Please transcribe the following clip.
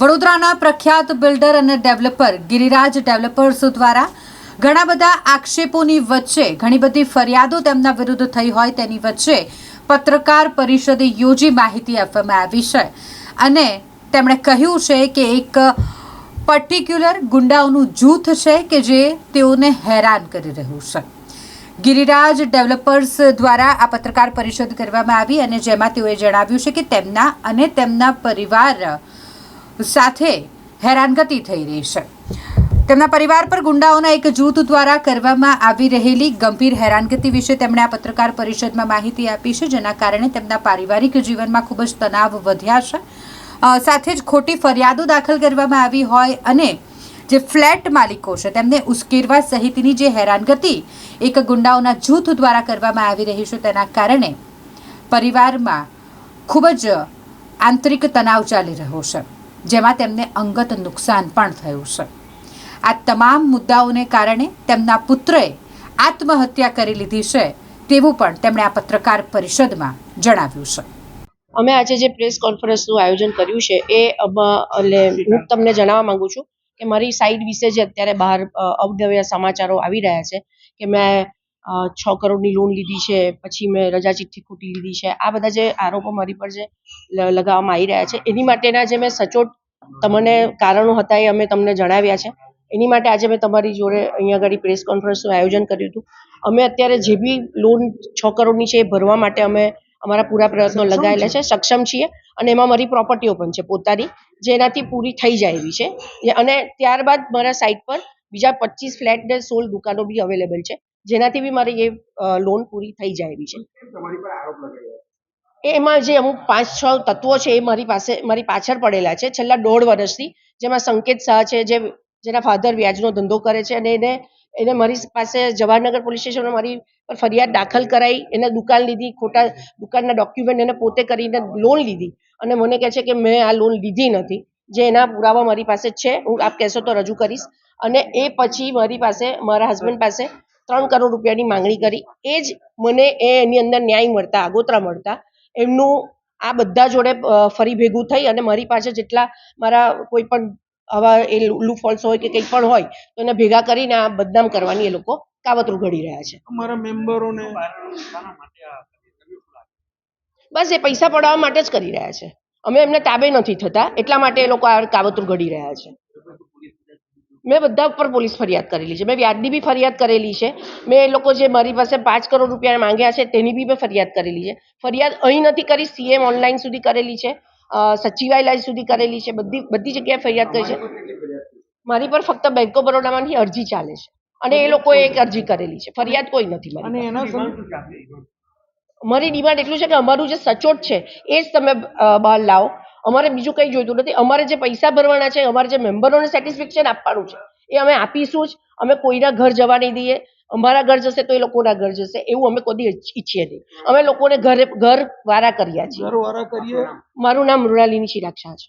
વડોદરાના પ્રખ્યાત બિલ્ડર અને ડેવલપર ગિરિરાજ ડેવલપર્સ દ્વારા ઘણા બધા આક્ષેપોની વચ્ચે ઘણી બધી ફરિયાદો તેમના વિરુદ્ધ થઈ હોય તેની વચ્ચે પત્રકાર પરિષદે યોજી માહિતી આપવામાં આવી છે. અને તેમણે કહ્યું છે કે એક પર્ટિક્યુલર ગુંડાઓનું જૂથ છે કે જે તેઓને હેરાન કરી રહ્યું છે. ગિરિરાજ ડેવલપર્સ દ્વારા આ પત્રકાર પરિષદ કરવામાં આવી અને જેમાં તેઓએ જણાવ્યું છે કે તેમના અને તેમના પરિવાર સાથે હેરાનગતિ થઈ રહી છે. તેમના પરિવાર પર ગુંડાઓના એક જૂથ દ્વારા કરવામાં આવી રહેલી ગંભીર હેરાનગતિ વિશે તેમણે આ પત્રકાર પરિષદમાં માહિતી આપી છે, જેના કારણે તેમના પારિવારિક જીવનમાં ખૂબ જ તણાવ વધ્યા છે. સાથે જ ખોટી ફરિયાદો દાખલ કરવામાં આવી હોય અને જે ફ્લેટ માલિકો છે, તેમને ઉશ્કેરવા સહિતની જે હેરાનગતિ એક ગુંડાઓના જૂથ દ્વારા કરવામાં આવી રહી છે, તેના કારણે પરિવારમાં ખૂબ જ આંતરિક તણાવ ચાલી રહ્યો છે. જેમાં તેમને અંગત નુકસાન પણ થયું છે. આ તમામ મુદ્દાઓને કારણે તેમના પુત્રએ આત્મહત્યા કરી લીધી છે તેવું પણ તેમણે આ પત્રકાર પરિષદમાં જણાવ્યું છે. અમે આજે જે પ્રેસ કોન્ફરન્સનું આયોજન કર્યું છે એ એટલે હું તમને જણાવવા માંગુ છું કે મારી સાઈડ વિશે જે અત્યારે બહાર અ, સમાચારો આવી રહ્યા છે કે મેં છ કરોડની લોન લીધી છે પછી મેં રજા ચિઠ્ઠી ખોટી લીધી છે. આ બધા જે આરોપો મારી પર જે લગાવવામાં આવી રહ્યા છે એની માટેના જે મેં સચોટ તમને કારણો હતા એ અમે તમને જણાવ્યા છે. એની માટે આજે મેં તમારી જોડે અહીંયા આગળ પ્રેસ કોન્ફરન્સનું આયોજન કર્યું હતું. અમે અત્યારે જે બી લોન છ કરોડની છે એ ભરવા માટે અમે અમારા પૂરા પ્રયત્નો લગાવેલા છે સક્ષમ છીએ અને એમાં મારી પ્રોપર્ટીઓ પણ છે પોતાની જેનાથી પૂરી થઈ જાય એવી છે. અને ત્યારબાદ મારા સાઇટ પર બીજા પચીસ ફ્લેટ ને સોળ દુકાનો બી અવેલેબલ છે. જેનાથી બી મારી એ લોન પૂરી થઈ જાય એવી છે. એમાં જે અમુક પાંચ છ તત્વો છે એ મારી પાસે મારી પાછળ પડેલા છે. છેલ્લા દોઢ વર્ષથી જેમાં સંકેત શાહ છે જે જેના ફાધર વ્યાજનો ધંધો કરે છે અને એને એને મારી પાસે જવાહરનગર પોલીસ સ્ટેશનમાં મારી પર ફરિયાદ દાખલ કરાઈ. એને દુકાન લીધી ખોટા દુકાનના ડોક્યુમેન્ટ એને પોતે કરીને લોન લીધી. અને મને કહે છે કે મેં આ લોન લીધી નથી. જે એના પુરાવા મારી પાસે છે હું આપ કહેશો તો રજૂ કરીશ. અને એ પછી મારી પાસે મારા હસબન્ડ પાસે ત્રણ કરોડ રૂપિયાની માંગણી કરી. એ જ મને એ એની અંદર ન્યાય મળતા આગોતરા મળતા. એમનું આ બધા જોડે ફરી ભેગું થઈ અને મારી પાસે જેટલા મારા કોઈ પણ આવા એ લૂફોલ્સ હોય કે કંઈ પણ હોય તો એને ભેગા કરીને આ બદનામ કરવાની એ લોકો કાવતરું ઘડી રહ્યા છે. અમારા મેમ્બરોને? બસ એ પૈસા પડાવવા માટે જ કરી રહ્યા છે. અમે એમને તાબે નથી થતા એટલા માટે એ લોકો આ કાવતરું ઘડી રહ્યા છે. મેં બધા ઉપર પોલીસ ફરિયાદ કરેલી છે. મેં વ્યાજની બી ફરિયાદ કરેલી છે. મેં એ લોકો જે મારી પાસે પાંચ કરોડ રૂપિયા માંગ્યા છે તેની બી મેં ફરિયાદ કરેલી છે. ફરિયાદ અહીં નથી કરી સીએમ ઓનલાઈન સુધી કરેલી છે. સચિવાલય સુધી કરેલી છે. બધી બધી જગ્યાએ ફરિયાદ કરી છે. મારી પર ફક્ત બેંક ઓફ બરોડામાંની અરજી ચાલે છે. અને એ લોકોએ એક અરજી કરેલી છે. ફરિયાદ કોઈ નથી મારી મારી ડિમાન્ડ એટલું છે કે અમારું જે સચોટ છે એ જ તમે બહાર લાવો. અમારે બીજું કંઈ જોઈતું નથી. અમારે જે પૈસા ભરવાના છે અમારે જે મેમ્બરોને સેટિસ્ફેક્શન આપવાનું છે એ અમે આપીશું જ. અમે કોઈના ઘર જવા નહીં દઈએ. અમારા ઘર જશે તો એ લોકોના ઘર જશે. એવું અમે કોઈ દી ઈચ્છીએ નહીં. અમે લોકોને ઘરે ઘર વારા કર્યા છીએ. મારું નામ મૃણાલિની શિરાક્ષા છે.